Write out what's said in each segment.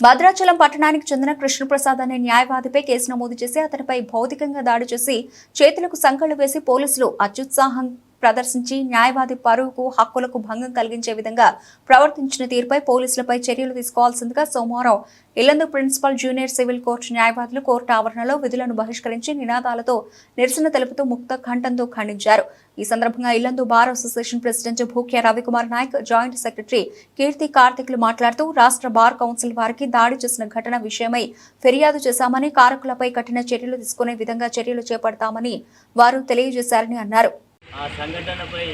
భద్రాచలం పట్టణానికి చెందిన కృష్ణప్రసాద్ అనే న్యాయవాదిపై కేసు నమోదు చేసి అతనిపై భౌతికంగా దాడి చేసి చేతులకు సంకళ్ళు వేసి పోలీసులు అత్యుత్సాహం ప్రదర్శించి న్యాయవాది పరువుకు హక్కులకు భంగం కలిగించే విధంగా ప్రవర్తించిన తీరుపై పోలీసులపై చర్యలు తీసుకోవాల్సిందిగా సోమవారం Yellandu principal junior civil court న్యాయవాదులు కోర్టు ఆవరణలో విధులను బహిష్కరించి నినాదాలతో నిరసన తెలుపుతూ ముక్త ఖండంతో ఖండించారు. ఈ సందర్భంగా Yellandu bar association president Bhukya Ravikumar Naik joint secretary Keerthi కార్తిక్లు మాట్లాడుతూ రాష్ట్ర బార్ కౌన్సిల్ వారికి దాడి చేసిన ఘటన విషయమై ఫిర్యాదు చేశామని కారకులపై కఠిన చర్యలు తీసుకునే విధంగా చర్యలు చేపడతామని వారు తెలియజేశారని అన్నారు. ఆ సంఘటనపై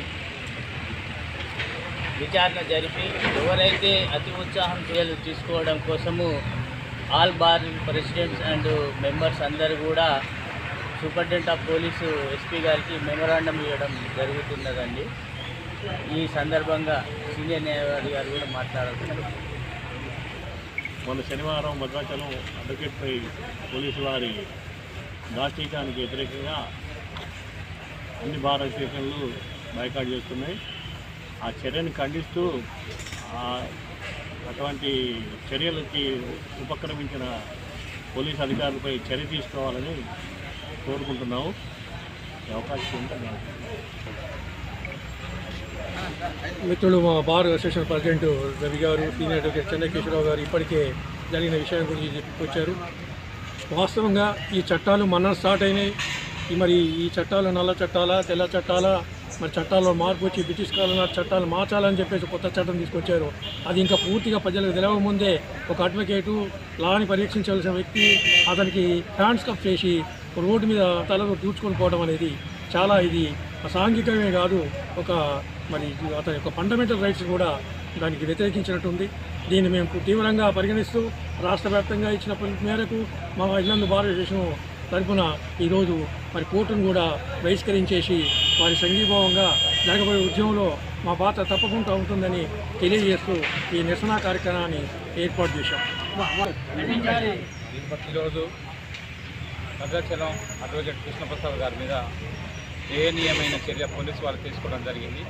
విచారణ జరిపి ఎవరైతే అతి ఉత్సాహం చర్యలు తీసుకోవడం కోసము all bar presidents and members అందరూ కూడా సూపరింటెండెంట్ ఆఫ్ పోలీసు ఎస్పీ గారికి మెమొరాండం ఇవ్వడం జరుగుతున్నదండి. ఈ సందర్భంగా సీనియర్ న్యాయవాది గారు కూడా మాట్లాడుతున్నారు మొన్న శనివారం భద్రాచలం అడ్వకేట్పై పోలీసు వారి దాష్టీకానికి వ్యతిరేకంగా అన్ని బార్ అసోసియేషన్లు బైకాట్ చేస్తున్నాయి. ఆ చర్యను ఖండిస్తూ అటువంటి చర్యలకి ఉపక్రమించిన పోలీస్ అధికారులపై చర్య తీసుకోవాలని కోరుకుంటున్నాము. అవకాశం ఉంటే మిత్రులు మా బార్ అసోసియేషన్ ప్రెసిడెంట్ రవి గారు సీనియర్ అడ్వకేట్ చెన్నై గారు ఇప్పటికే జరిగిన విషయం గురించి చెప్పుకొచ్చారు వాస్తవంగా ఈ చట్టాలు మన స్టార్ట్ అయినాయి. మరి ఈ చట్టాలు నల్ల చట్టాలా తెల్ల చట్టాలా? మరి చట్టాల్లో మార్పు వచ్చి బ్రిటిష్ కాలం నాటి చట్టాలు మార్చాలని చెప్పేసి కొత్త చట్టం తీసుకొచ్చారు. అది ఇంకా పూర్తిగా ప్రజలకు తెలవ ముందే ఒక అడ్వకేటు లాని పరీక్షించవలసిన వ్యక్తి అతనికి హ్యాండ్స్ కప్ చేసి రోడ్డు మీద తలలో దూచుకొని పోవడం అనేది చాలా ఇది అసాంఘికమే కాదు. ఒక మరి అతని యొక్క ఫండమెంటల్ రైట్స్ కూడా దానికి వ్యతిరేకించినట్టుంది. దీన్ని మేము తీవ్రంగా పరిగణిస్తూ రాష్ట్ర వ్యాప్తంగా ఇచ్చిన పిలుపు మేరకు మా ఇల్లందు భారతదేశం తరఫున ఈరోజు మరి కోర్టును కూడా బహిష్కరించేసి వారి సంఘీభావంగా జరగబోయే ఉద్యమంలో మా పాత్ర తప్పకుండా ఉంటుందని తెలియజేస్తూ ఈ నిరసన కార్యక్రమాన్ని ఏర్పాటు చేశాం. ఈరోజు భద్రాచలం అడ్వకేట్ కృష్ణప్రసాద్ గారి మీద దయనీయమైన చర్య పోలీసు వాళ్ళు తీసుకోవడం జరిగింది.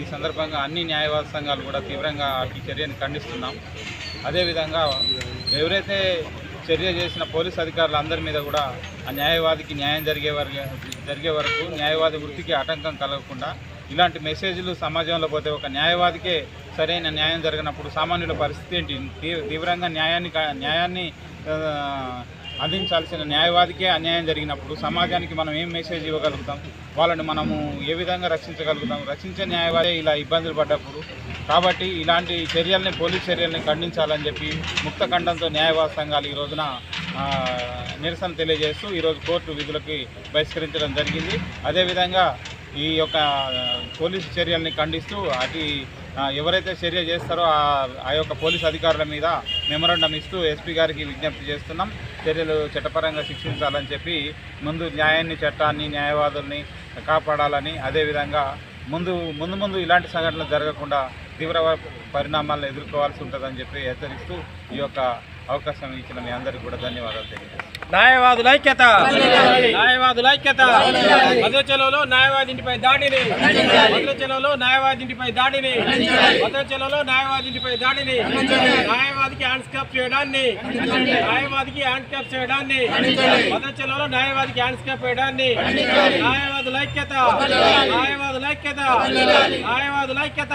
ఈ సందర్భంగా అన్ని న్యాయవాద సంఘాలు కూడా తీవ్రంగా ఈ చర్యను ఖండిస్తున్నాం. అదేవిధంగా ఎవరైతే చర్య చేసిన పోలీస్ అధికారులు అందరి మీద కూడా ఆ న్యాయవాదికి న్యాయం జరిగే వరకు జరిగే వరకు న్యాయవాది వృత్తికి ఆటంకం కలగకుండా ఇలాంటి మెసేజ్లు సమాజంలో పోతే ఒక న్యాయవాదికే సరైన న్యాయం జరిగినప్పుడు సామాన్యుల పరిస్థితి ఏంటి? తీవ్రంగా న్యాయాన్ని కా- న్యాయాన్ని అందించాల్సిన న్యాయవాదికే అన్యాయం జరిగినప్పుడు సమాజానికి మనం ఏం మెసేజ్ ఇవ్వగలుగుతాం? వాళ్ళని మనము ఏ విధంగా రక్షించగలుగుతాం? రక్షించే న్యాయవాదే ఇలా ఇబ్బందులు పడ్డప్పుడు కాబట్టి ఇలాంటి చర్యల్ని పోలీస్ చర్యల్ని ఖండించాలని చెప్పి ముక్త ఖండంతో న్యాయవాద సంఘాలు ఈ రోజున నిరసన తెలియజేస్తూ ఈరోజు కోర్టు విధులకి బహిష్కరించడం జరిగింది. అదేవిధంగా ఈ యొక్క పోలీసు చర్యల్ని ఖండిస్తూ అటు ఎవరైతే చర్య చేస్తారో ఆ ఆ యొక్క పోలీస్ అధికారుల మీద మెమరాండం ఇస్తూ ఎస్పీ గారికి విజ్ఞప్తి చేస్తున్నాం. చర్యలు చట్టపరంగా శిక్షించాలని చెప్పి ముందు న్యాయాన్ని చట్టాన్ని న్యాయవాదుల్ని కాపాడాలని అదేవిధంగా ముందు ముందు ముందు ఇలాంటి సంఘటనలు జరగకుండా తీవ్ర పరిణామాలను ఎదుర్కోవాల్సి ఉంటుందని చెప్పి హెచ్చరిస్తూ ఈ యొక్క అవకాశం ఇచ్చిన మీ అందరికీ కూడా ధన్యవాదాలు తెలియజేస్తాను న్యాయవాదుల ఐక్యత. న్యాయవాదుల ఐక్యత. భద్రాచలంలో న్యాయవాది ఇంటిపై దాడిని భద్రాచలంలో న్యాయవాది ఇంటిపై దాడిని భద్రాచలంలో న్యాయవాది ఇంటిపై దాడిని న్యాయవాదికి హ్యాండ్స్ క్యాప్ చేయడాన్ని న్యాయవాదికి హ్యాండ్ క్యాప్ చేయడాన్ని భద్రాచలంలో న్యాయవాదికి హ్యాండ్స్ క్యాప్ చేయడాన్ని న్యాయవాదుల ఐక్యత. న్యాయవాదుల ఐక్యత. న్యాయవాదుల ఐక్యత.